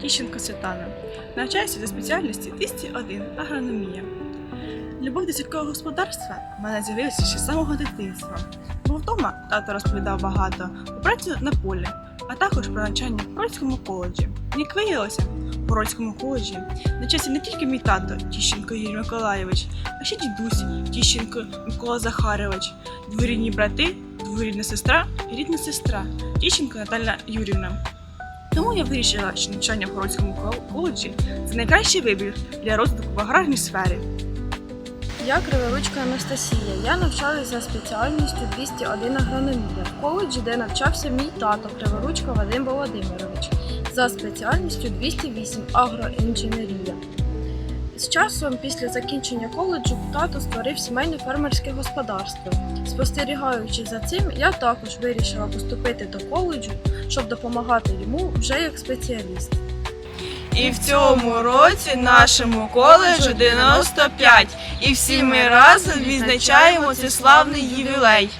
Тіщенко Світлана. Навчаюся за спеціальності 201 агрономія. Любов до сільського господарства в мене з'явилася ще з самого дитинства. Бо вдома тато розповідав багато про працю на полі, а також про навчання в Прольському коледжі. Як виявилося, в Прольському коледжі навчався не тільки мій тато Тіщенко Юрій Миколайович, а ще дідусь Тіщенко Микола Захарович, дворідні брати, дворідна сестра і рідна сестра Тіщенко Наталя Юрівна. Тому я вирішила, що навчання в Городському коледжі це найкращий вибір для розвитку в аграрній сфері. Я Криворучка Анастасія. Я навчалася за спеціальністю 201 агрономія в коледжі, де навчався мій тато Криворучка Вадим Володимирович за спеціальністю 208 агроінженерія. З часом, після закінчення коледжу, тато створив сімейне фермерське господарство. Спостерігаючи за цим, я також вирішила поступити до коледжу, щоб допомагати йому вже як спеціаліст. І в цьому році нашому коледжу 95, і всі ми разом відзначаємо цей славний ювілей.